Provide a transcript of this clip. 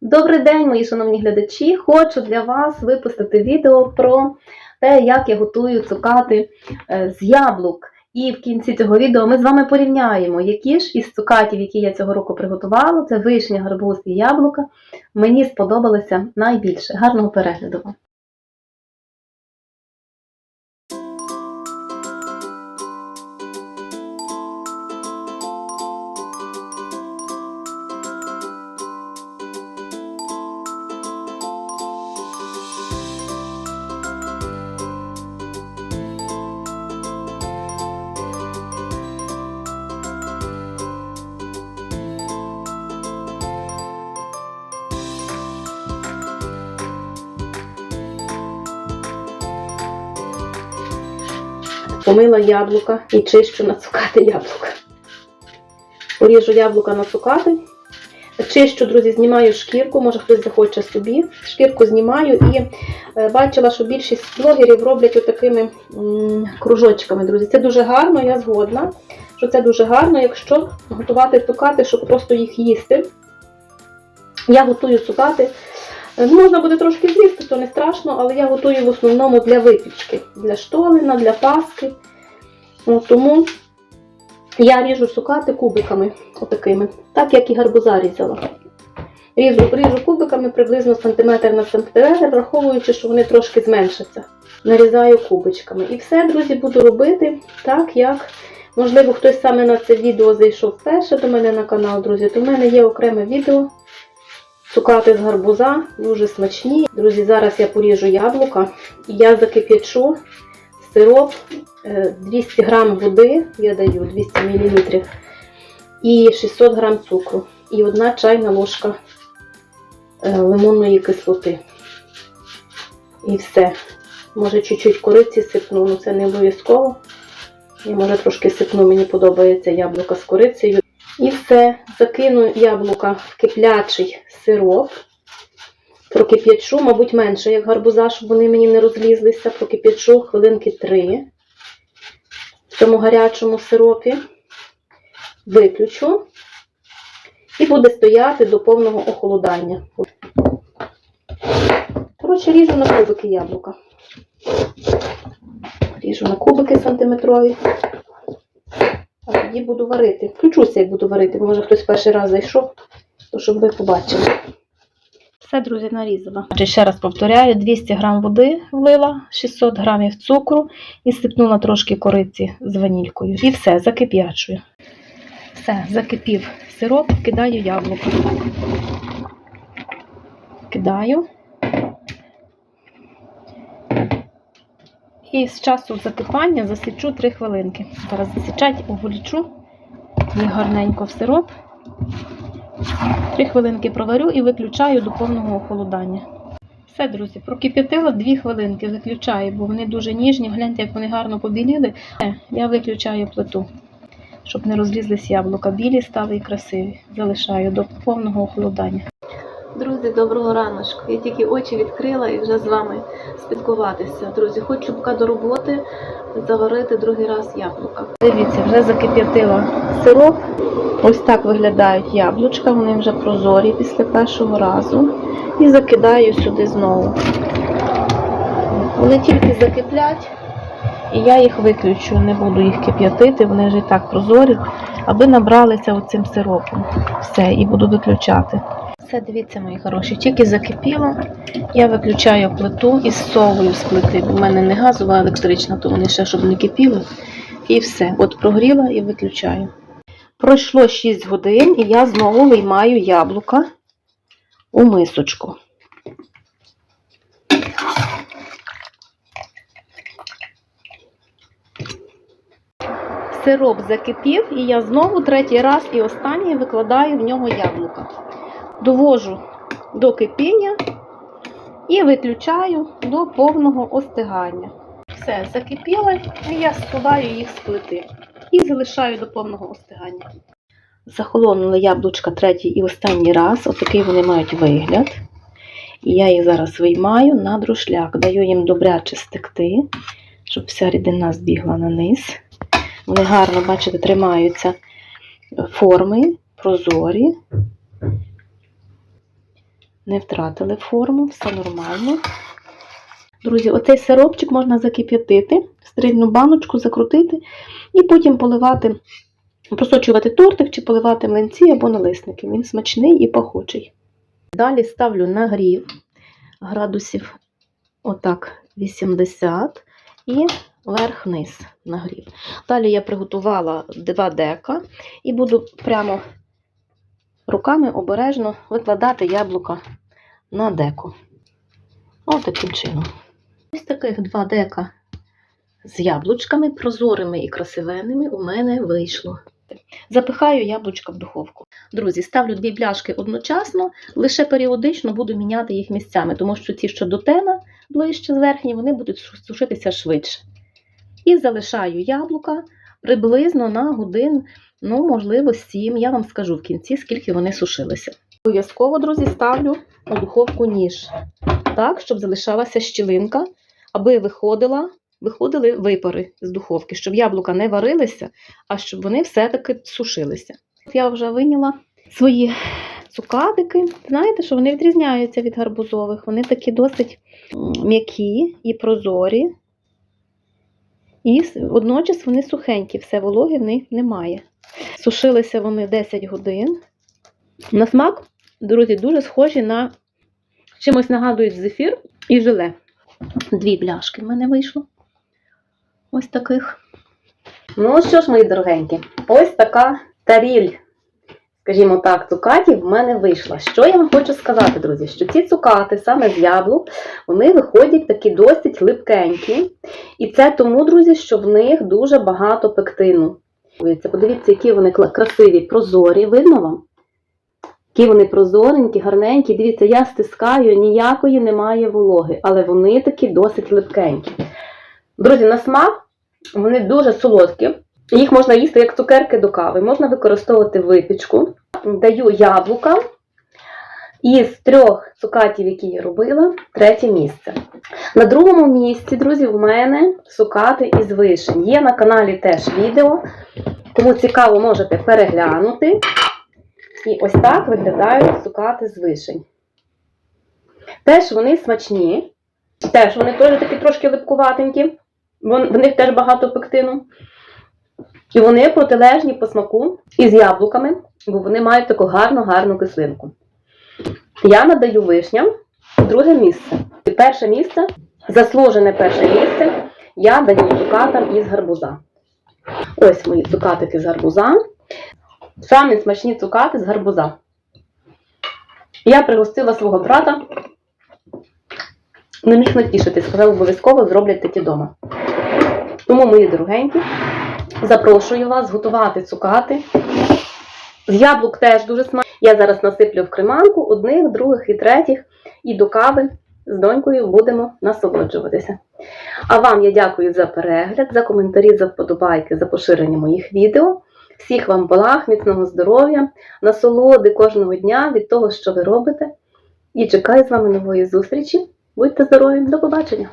Добрий день, мої шановні глядачі! Хочу для вас випустити відео про те, як я готую цукати е, з яблук. І в кінці цього відео ми з вами порівняємо, які ж із цукатів, які я цього року приготувала, це вишня, гарбуз і яблука, мені сподобалися найбільше. Гарного перегляду вам! Помила яблука і чищу на цукати яблука. Поріжу яблука на цукати. Чищу, друзі, знімаю шкірку, може хтось захоче собі. Шкірку знімаю і е, бачила, що більшість блогерів роблять отакими кружочками, друзі. Це дуже гарно, я згодна, що це дуже гарно, якщо готувати цукати, щоб просто їх їсти. Я готую цукати. Е, Можна буде трошки з'їсти, то не страшно, але я готую в основному для випічки, для штолена, для паски. От, тому я ріжу цукати кубиками, отакими, так як і гарбуза різала. Ріжу, ріжу кубиками приблизно сантиметр на сантиметр, враховуючи, що вони трошки зменшаться. Нарізаю кубичками. І все, друзі, буду робити так, як. Можливо, хтось саме на це відео зайшов вперше до мене на канал, друзі, то в мене є окреме відео. Цукати з гарбуза, дуже смачні. Друзі, зараз я поріжу яблука. І я закип'ячу сироп е, 200 грам води, я даю 200 мл, і 600 грам цукру. І одна чайна ложка е, лимонної кислоти. І все. Може, чуть-чуть кориці сипну, але це не обов'язково. Я може трошки сипну, мені подобається яблука з корицею. І все, закину яблука в киплячий сироп. Прокип'ячу, мабуть, менше, як гарбуза, щоб вони мені не розлізлися. Прокип'ячу хвилинки 3 в цьому гарячому сиропі. Виключу. І буде стояти до повного охолодання. Коротше, ріжу на кубики яблука. Ріжу на кубики сантиметрові. А тоді буду варити. Включуся, як буду варити. Може хтось перший раз зайшов, то щоб ви побачили. Все, друзі, нарізала. Ще раз повторяю: 200 грам води влила, 600 грамів цукру і сипнула трошки кориці з ванількою. І все, закип'ячую. Все, закипів сироп, кидаю яблуко. Кидаю. І з часу закипання засічу 3 хвилинки. Зараз засічать, уволічу їх гарненько в сироп. 3 хвилинки проварю і виключаю до повного охолодання. Все, друзі, прокип'ятила 2 хвилинки, виключаю, бо вони дуже ніжні. Гляньте, як вони гарно побіліли. Я виключаю плиту, щоб не розлізлись яблука. Білі стали і красиві. Залишаю до повного охолодання. Друзі, доброго раночку. Я тільки очі відкрила і вже з вами спілкуватися. Друзі, хочу поки до роботи заварити другий раз яблука. Дивіться, вже закип'ятила сироп. Ось так виглядають яблучка, вони вже прозорі після першого разу. І закидаю сюди знову. Вони тільки закиплять, і я їх виключу, не буду їх кип'ятити, вони вже і так прозорі, аби набралися оцим сиропом. Все, і буду виключати. Все, дивіться, мої хороші, тільки закипіло. Я виключаю плиту і зсовую з плити, в мене не газова, а електрична, то вони ще щоб не кипіли. І все. От прогріла і виключаю. Пройшло 6 годин, і я знову виймаю яблука у мисочку. Сироп закипів, і я знову третій раз і останній викладаю в нього яблука. Довожу до кипіння і виключаю до повного остигання. Все, закипіло, і я зсуваю їх з плити і залишаю до повного остигання. Захолонули яблучка третій і останній раз. Отакий вони мають вигляд. І я їх зараз виймаю на друшляк. Даю їм добряче стекти, щоб вся рідина збігла на низ. Вони гарно, бачите, тримаються форми, прозорі. Не втратили форму, все нормально. Друзі, оцей сиропчик можна закип'ятити, стерильну баночку закрутити і потім поливати, просочувати тортик чи поливати млинці або налисники. Він смачний і пахучий. Далі ставлю нагрів градусів отак 80 і верх-низ нагрів. Далі я приготувала два дека і буду прямо руками обережно викладати яблука на деко. Ось таким чином. Ось таких два дека з яблучками, прозорими і красивенними, у мене вийшло. Запихаю яблучка в духовку. Друзі, ставлю дві пляшки одночасно, лише періодично буду міняти їх місцями, тому що ті, що до тена ближче верхні, вони будуть сушитися швидше. І залишаю яблука приблизно на годин, ну, можливо, 7. Я вам скажу в кінці, скільки вони сушилися. Обов'язково, друзі, ставлю у духовку ніж, так, щоб залишалася щілинка, аби виходила, виходили випари з духовки, щоб яблука не варилися, а щоб вони все-таки сушилися. Я вже виняла свої цукатики. Знаєте, що вони відрізняються від гарбузових. Вони такі досить м'які і прозорі. І водночас вони сухенькі, все вологи в них немає. Сушилися вони 10 годин. На смак, друзі, дуже схожі на чимось нагадують зефір і желе. Дві пляшки в мене вийшло. Ось таких. Ну що ж, мої дорогенькі, ось така таріль, скажімо так, цукатів в мене вийшла. Що я вам хочу сказати, друзі? Що ці цукати, саме з яблук, вони виходять такі досить липкенькі. І це тому, друзі, що в них дуже багато пектину. Дивіться, Подивіться, які вони красиві, прозорі. Видно вам? Які вони прозоренькі, гарненькі. Дивіться, я стискаю, ніякої немає вологи, але вони такі досить липкенькі. Друзі, на смак вони дуже солодкі. Їх можна їсти як цукерки до кави, можна використовувати випічку. Даю яблука. Із трьох цукатів, які я робила, третє місце. На другому місці, друзі, в мене цукати із вишень. Є на каналі теж відео. Кому цікаво, можете переглянути. І ось так виглядають цукати з вишень. Теж вони смачні. Теж вони теж такі трошки липкуватенькі. В них теж багато пектину. І вони протилежні по смаку із яблуками, бо вони мають таку гарну гарну кислинку. Я надаю вишням друге місце. І перше місце, заслужене перше місце, я даю цукатам із гарбуза. Ось мої цукатики з гарбуза. Самі смачні цукати з гарбуза. Я пригостила свого брата. Не міг натішити, сказав, обов'язково зроблять такі вдома. Тому, мої дорогенькі, запрошую вас готувати цукати. З яблук теж дуже смачно. Я зараз насиплю в креманку одних, других і третіх. І до кави з донькою будемо насолоджуватися. А вам я дякую за перегляд, за коментарі, за вподобайки, за поширення моїх відео. Всіх вам благ, міцного здоров'я, насолоди кожного дня від того, що ви робите. І чекаю з вами нової зустрічі. Будьте здорові, до побачення!